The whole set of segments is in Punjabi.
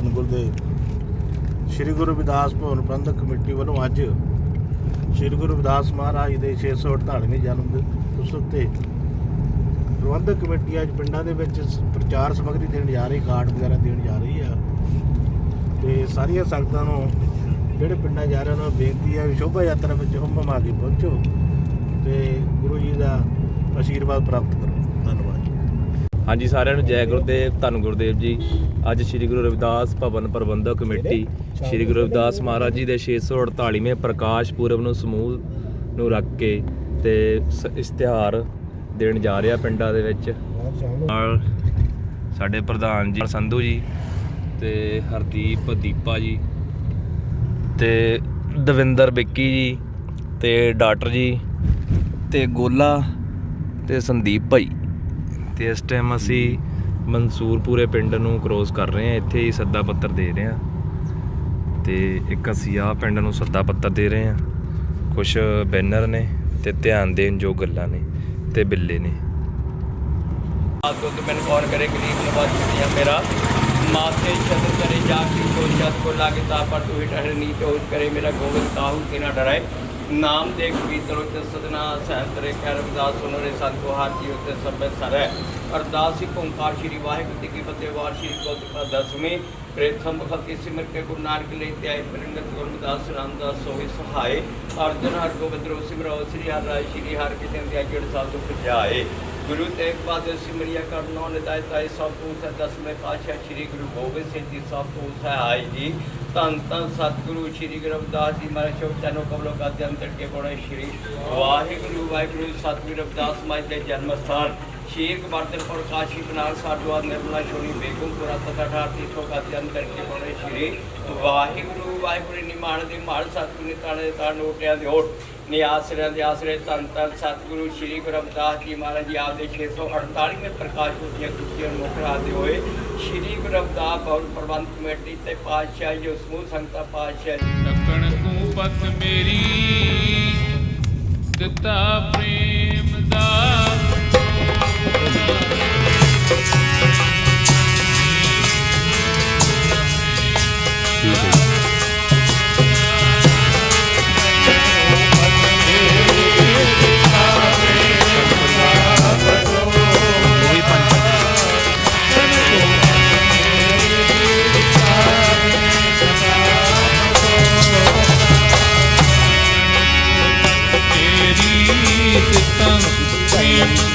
ਧੰਨ ਗੁਰਦੇਵ ਸ੍ਰੀ ਗੁਰੂ ਰਵਿਦਾਸ ਭਵਨ ਪ੍ਰਬੰਧਕ ਕਮੇਟੀ ਵੱਲੋਂ ਅੱਜ ਸ੍ਰੀ ਗੁਰੂ ਰਵਿਦਾਸ ਮਹਾਰਾਜ ਦੇ 648ਵੇਂ ਜਨਮ ਉਤਸਵ ਤੇ ਪ੍ਰਬੰਧਕ ਕਮੇਟੀ ਅੱਜ ਪਿੰਡਾਂ ਦੇ ਵਿੱਚ ਪ੍ਰਚਾਰ ਸਮੱਗਰੀ ਦੇਣ ਜਾ ਰਹੀ, ਕਾਰਡ ਵਗੈਰਾ ਦੇਣ ਜਾ ਰਹੀ ਆ। ਤੇ ਸਾਰੀਆਂ ਸੰਗਤਾਂ ਨੂੰ, ਜਿਹੜੇ ਪਿੰਡਾਂ ਜਾ ਰਹੇ ਉਹਨਾਂ ਨੂੰ ਬੇਨਤੀ ਹੈ ਵੀ ਸ਼ੋਭਾ ਯਾਤਰਾ ਵਿੱਚ ਹੁਮ ਆ ਕੇ ਪਹੁੰਚੋ ਤੇ ਗੁਰੂ ਜੀ ਦਾ ਆਸ਼ੀਰਵਾਦ ਪ੍ਰਾਪਤ ਕਰੋ। ਧੰਨਵਾਦ। ਹਾਂਜੀ, ਸਾਰਿਆਂ ਨੂੰ ਜੈ ਗੁਰਦੇਵ ਧੰਨ ਗੁਰਦੇਵ ਜੀ। ਅੱਜ ਸ੍ਰੀ ਗੁਰੂ ਰਵਿਦਾਸ ਭਵਨ ਪ੍ਰਬੰਧਕ ਕਮੇਟੀ, ਸ੍ਰੀ ਗੁਰੂ ਰਵਿਦਾਸ ਮਹਾਰਾਜ ਜੀ ਦੇ 648ਵੇਂ ਪ੍ਰਕਾਸ਼ ਪੁਰਬ ਨੂੰ ਸਮੂਹ ਨੂੰ ਰੱਖ ਕੇ ਤੇ ਸ- ਇਸ਼ਤਿਹਾਰ ਦੇਣ ਜਾ ਰਿਹਾ ਪਿੰਡਾਂ ਦੇ ਵਿੱਚ। ਨਾਲ ਸਾਡੇ ਪ੍ਰਧਾਨ ਜੀ, ਸੰਧੂ ਜੀ ਤੇ ਹਰਦੀਪ ਦੀਪਾ ਜੀ ਤੇ ਦਵਿੰਦਰ ਵਿੱਕੀ ਜੀ ਤੇ ਡਾਕਟਰ ਜੀ ਤੇ ਗੋਲਾ ਤੇ ਸੰਦੀਪ ਭਾਈ। ਤੇ ਇਸ ਟਾਈਮ ਅਸੀਂ ਮਨਸੂਰਪੁਰੇ ਪਿੰਡ ਨੂੰ ਕ੍ਰੋਸ ਕਰ ਰਹੇ ਹਾਂ, ਇੱਥੇ ਹੀ ਸੱਦਾ ਪੱਤਰ ਦੇ ਰਹੇ ਹਾਂ। ਤੇ ਇੱਕ ਅਸੀਂ ਆ ਪਿੰਡ ਨੂੰ ਸੱਦਾ ਪੱਤਰ ਦੇ ਰਹੇ ਹਾਂ। ਕੁਝ ਬੈਨਰ ਨੇ ਤੇ ਧਿਆਨ ਦੇਣ ਜੋ ਗੱਲਾਂ ਨੇ ਤੇ ਬਿੱਲੇ ਨੇ। ਆਪ ਦੁੱਧ ਮੈਨ ਕੌਣ ਕਰੇ, ਗਰੀਬ ਨਵਾਜ਼ ਦੁਨੀਆ ਮੇਰਾ। ਮਾਥੇ ਛਤਰ ਕਰੇ ਜਾ ਕੀ ਕੋ ਛਤ ਕੋ ਲਾਗੇ ਤਾ ਪਰ ਤੂੰ ਠਹਿਰ ਨੀਚ ਹੋਜ ਕਰੇ, ਮੇਰਾ ਗੋਬਿੰਦ ਤਾਹੂ ਕੇ ਨਾ ਨਾਮ ਦੇ ਪੀਤਰੋ ਚ ਸਦਨਾ ਸਹਿਬ ਤਰੇ ਕਹਿ ਰਵਿਦਾਸ ਸੁਨਰੇ ਸੰਤੋ ਹਾਰ ਜੀ ਉਤੇ ਸਭੇ ਸਰੈ ਹੀ ਓੰਕਾਰ ਸ਼੍ਰੀ ਵਾਹਿਗੁਰੂ ਜੀ ਕੀ ਫਤਿਹ, ਵਾਰ ਸ਼੍ਰੀ ਕੋਤਿਕਾ ਦਸਵੀਂ, ਪ੍ਰੇਥਮ ਭਗਤੀ ਸਿਮਰ ਕੇ ਗੁਰੂ ਨਾਨਕ ਲਈ ਤੇ ਆਏ ਪਰਿੰਗਤ ਗੁਰਮਦਾਸ ਰਾਮਦਾਸ ਸੋਹੀ ਸਹਾਏ, ਅਰਜਨ ਹਰ ਗੋਬਿੰਦ ਰੋ ਸਿਮਰੋ ਸ੍ਰੀ ਹਰਿ ਰਾਇ ਸ਼੍ਰੀ ਹਰਿ ਕਿਤੇ ਦੀ ਅਜੜ ਸਾਧੂ ਭਜਾਏ। ਗੁਰੂ ਤੇਗ ਬਹਾਦਰ ਸਿਮਰਿਆ ਕਰਨੋ ਨਿਤਾਇ ਤਾਇ ਸਭ ਤੋਂ ਸੇ ਦਸਵੇਂ ਪਾਤਸ਼ਾਹ ਸ੍ਰੀ ਗੁਰੂ ਗੋਬਿੰਦ ਸਿੰਘ ਜੀ ਸਭ ਤੋਂ ਸਹਾਈ ਜੀ। ਧੰਨ ਧੰਨ ਸਤਿਗੁਰੂ ਸ੍ਰੀ ਗੁਰੂ ਰਵਿਦਾਸ ਜੀ ਮਹਾਰਾਜ ਸ਼ੋਕ ਚਨੋ ਕਬਲੋ ਕਾ ਜੰਤਰ ਕੇ ਕੋਣੇ ਸ੍ਰੀ ਵਾਹਿਗੁਰੂ ਵਾਹਿਗੁਰੂ, ਸਤਿਗੁਰੂ ਰਵਿਦਾਸ ਮਾਈ ਦੇ ਜਨਮ ਸਥਾਨ। ਸ਼ੀਰ ਗਵਰਧਨਪੁਰ ਕਾਸ਼ੀ ਬਨਾਰ ਸਾਡਵਾ ਨਿਰਮਲਾ ਸ਼ੋਨੀ ਬੇਗਮਪੁਰਾ ਤਥਾ ਠਾਰ ਤੀਰਥੋਂ ਕਾ ਜੰਤਰ ਕੇ ਕੋਣੇ ਸ੍ਰੀ ਵਾਹਿਗੁਰੂ ਵਾਹਿਗੁਰੂ ਨਿਮਾਣ ਦੇ ਮਾਲ ਸਤਿਗੁਰੂ ਨੇ ਤਾਣੇ ਤਾਣ ਨੋਟਿਆਂ ਦੇ ਓਟ। ਨਿਆਸਰਿਆਂ ਦੇ ਆਸਰੇ ਧੰਨ ਧੰਨ ਸਤਿਗੁਰੂ ਸ੍ਰੀ ਗੁਰੂ ਰਵਿਦਾਸ ਜੀ ਮਹਾਰਾਜ ਜੀ ਆਪ ਦੇ 648ਵੇਂ ਪ੍ਰਕਾਸ਼ ਉਤੀਆਂ ਕੁੱਤੀਆਂ ਮੁਖਰਾ ਹੋਏ। ਸ੍ਰੀ ਗੁਰੂ ਰਵਿਦਾਸ ਭਵਨ ਪ੍ਰਬੰਧ ਕਮੇਟੀ ਤੇ ਪਾਤਸ਼ਾਹ ਜੋ, ਸਮੂਹ ਸੰਗਤਾਂ, ਪਾਤਸ਼ਾਹ ਜੀ। ਤੱਕਣ ਕੂ ਮੇਰੀ, ਦਿੱਤਾ ਪ੍ਰੇਮ।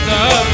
ਪ੍ਰੇਮ